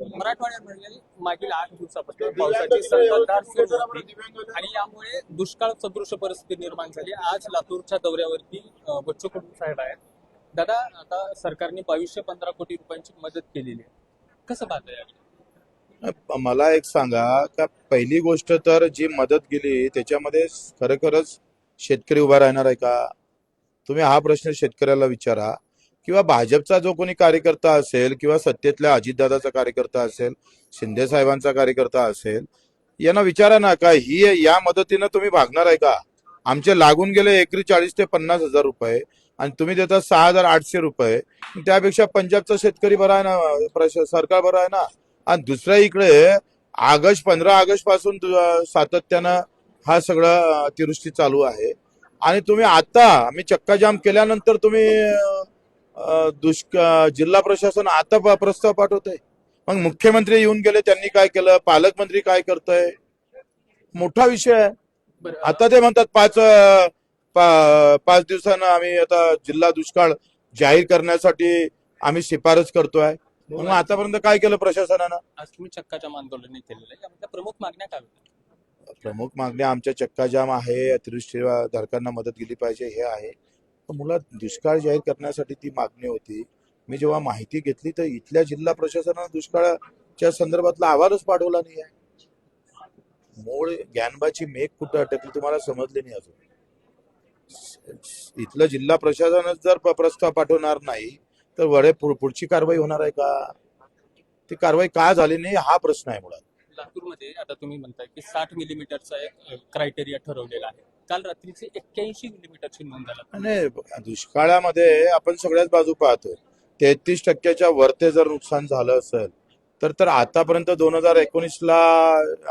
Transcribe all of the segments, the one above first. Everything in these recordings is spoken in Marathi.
मराठवाड्यामध्ये मागील आठ दिवसापासून पावसाची संततधार सुरू होती. आणि यामुळे दुष्काळ सदृश परिस्थिती निर्माण झाली. आज लातूरच्या दौऱ्यावरती बच्चू कडू साहेब आहेत. दादा आता सरकारने बावीसशे पंधरा कोटी रुपयांची मदत केलेली आहे. कसं पाहता यार मला एक सांगा का पहिली गोष्ट तर जी मदत गेली त्याच्यामध्ये खरोखरच शेतकरी उभा राहणार आहे का? तुम्ही हा प्रश्न शेतकऱ्याला विचारा. किंवा भाजपचा जो कोणी कार्यकर्ता असेल किंवा सत्तेतल्या अजितदादाचा कार्यकर्ता असेल शिंदे साहेबांचा कार्यकर्ता असेल यांना विचारा ना का ही या मदतीनं तुम्ही भागणार आहे का? आमचे लागून गेले एकरी चाळीस ते पन्नास हजार रुपये आणि तुम्ही देता सहा हजार आठशे रुपये. त्यापेक्षा पंजाबचा शेतकरी बरा आहे ना सरकार बरं आहे ना? आणि दुसऱ्या इकडे ऑगस्ट पंधरा ऑगस्टपासून सातत्यानं हा सगळा अतिवृष्टी चालू आहे. आणि तुम्ही आता आम्ही चक्काजाम केल्यानंतर तुम्ही अं, दुष्काळ जिल्हा प्रशासन आता प्रस्ताव पाठवतंय. मग मुख्यमंत्री येऊन गेले त्यांनी काय केलं? पालकमंत्री काय करतंय? मोठा विषय आहे. आता ते म्हणतात पाच पा- पाच दिवसानं आम्ही आता जिल्हा दुष्काळ जाहीर करण्यासाठी आम्ही शिफारस करतोय. मग आतापर्यंत काय केलं प्रशासनानं? आज तुम्ही चक्काजाम आंदोलन केलेलं आहे. प्रमुख मागण्या काय प्रमुख मागण्या आमच्या चक्काजाम आहे. अतिवृष्टी धारकांना मदत केली पाहिजे हे आहे. पण दुष्काळ जाहीर करण्यासाठी ती मागणी होती. मी जेव्हा माहिती घेतली तर इथल्या जिल्हा प्रशासनानं दुष्काळाच्या संदर्भातला अहवालच पाठवला नाही आहे. मूळ ज्ञानबाची मेघ कुठं अटकली तुम्हाला समजली नाही अजून. इथलं जिल्हा प्रशासनच जर प्रस्ताव पाठवणार नाही तर वडे पुढची कारवाई होणार आहे का? ती कारवाई का झाली नाही हा प्रश्न आहे मुळात. लातूरमध्ये आता तुम्ही म्हणताय की साठ मिलीमीटरचा एक क्रायटेरिया ठरवलेला आहे. काल रात्रीचे एक्क्याऐंशी मिलीमीटरची नोंद झाला. आणि दुष्काळामध्ये आपण सगळ्याच बाजू पाहतोय. तेहतीस टक्क्याच्या वरते जर नुकसान झालं असेल तर तर आतापर्यंत दोन हजार एकोणीसला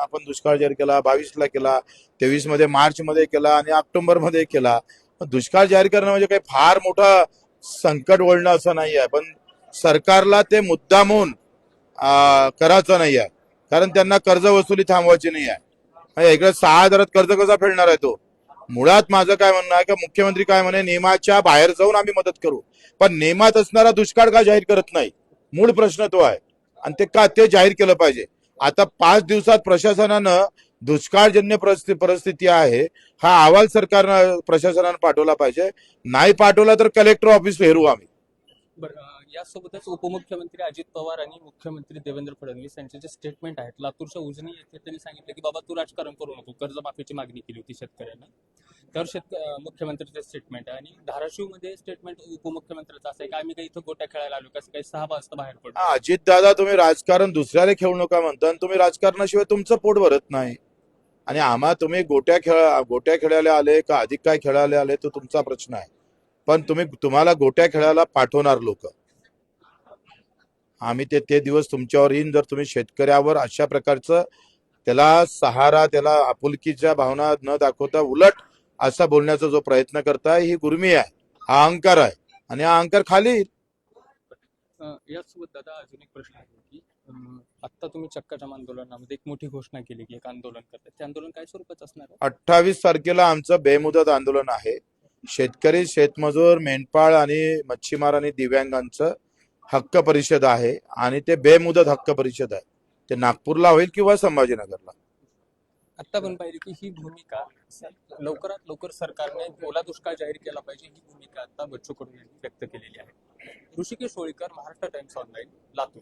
आपण दुष्काळ जाहीर केला बावीसला केला तेवीसमध्ये मार्च मध्ये केला आणि ऑक्टोबरमध्ये केला. पण दुष्काळ जाहीर करणं म्हणजे काही फार मोठं संकट ओढणं असं नाही आहे. पण सरकारला ते मुद्दामून करायचं नाही आहे. कारण त्यांना कर्ज वसुली थांबवायची नाही आहे. म्हणजे इकडे सहा हजारात कर्ज कसा फेडणार आहे तो? मुळात माझं काय म्हणणं आहे का मुख्यमंत्री काय म्हणे नियमाच्या बाहेर जाऊन आम्ही मदत करू. पण नियमात असणारा दुष्काळ का जाहीर करत नाही? मूळ प्रश्न तो आहे. आणि ते का ते जाहीर केलं पाहिजे. आता पाच दिवसात प्रशासनानं दुष्काळजन्य परिस्थिती आहे. हा अहवाल सरकारनं प्रशासनानं पाठवला पाहिजे. नाही पाठवला तर कलेक्टर ऑफिस फेरू आम्ही. यासोबतच उपमुख्यमंत्री अजित पवार आणि मुख्यमंत्री देवेंद्र फडणवीस यांचे जे स्टेटमेंट आहेत लातूरच्या उजनी येथे त्यांनी सांगितलं की बाबा तू राजकारण करू नको. कर्जमाफीची मागणी केली होती शेतकऱ्यांना. तर शेतक अं, स्टेटमेंट आहे आणि धाराशिवमध्ये स्टेटमेंट उपमुख्यमंत्र्याचं असं आहे की आम्ही काही इथं गोट्या खेळायला आलो कसं काही सहा वाजता बाहेर पडतो अजित दादा तुम्ही राजकारण दुसऱ्याला खेळू नका म्हणता तुम्ही राजकारणाशिवाय तुमचं पोट भरत नाही. आणि आम्हा तुम्ही गोट्या खेळ गोट्या खेळायला आले का? अधिक काय खेळायला आले तो तुमचा प्रश्न आहे. पण तुम्ही तुम्हाला गोट्या खेळायला पाठवणार लोक. आम्ही ते ते दिवस तुमच्यावर येईन. जर तुम्ही शेतकऱ्यावर अशा प्रकारचं त्याला सहारा त्याला आपुलकीच्या भावना न दाखवता उलट असा बोलण्याचा जो प्रयत्न करताय ही गुर्मी आहे. हा अहंकार आहे. आणि हा अहंकार खाली यासोबत दादा अजून एक प्रश्न आहे की अं, आत्ता तुम्ही चक्काजाम आंदोलनामध्ये एक मोठी घोषणा केली की एक आंदोलन करतात. ते आंदोलन काय स्वरूपाचं असणार अठ्ठावीस तारखेला आमचं बेमुदत आंदोलन आहे. शेतकरी शेतमजूर मेंढपाळ आणि मच्छीमार आणि दिव्यांगांचं हक्क परिषद आहे आणि ते बेमुदत हक्क परिषद आहे. ते नागपूरला होईल किंवा संभाजीनगरला? आता पण पाहिजे की ही भूमिका लवकरात लवकर सरकारने ओला दुष्काळ जाहीर केला पाहिजे ही भूमिका आता बच्चू कडून व्यक्त केलेली आहे. Hrishikesh Holikar Maharashtra Times online Latur.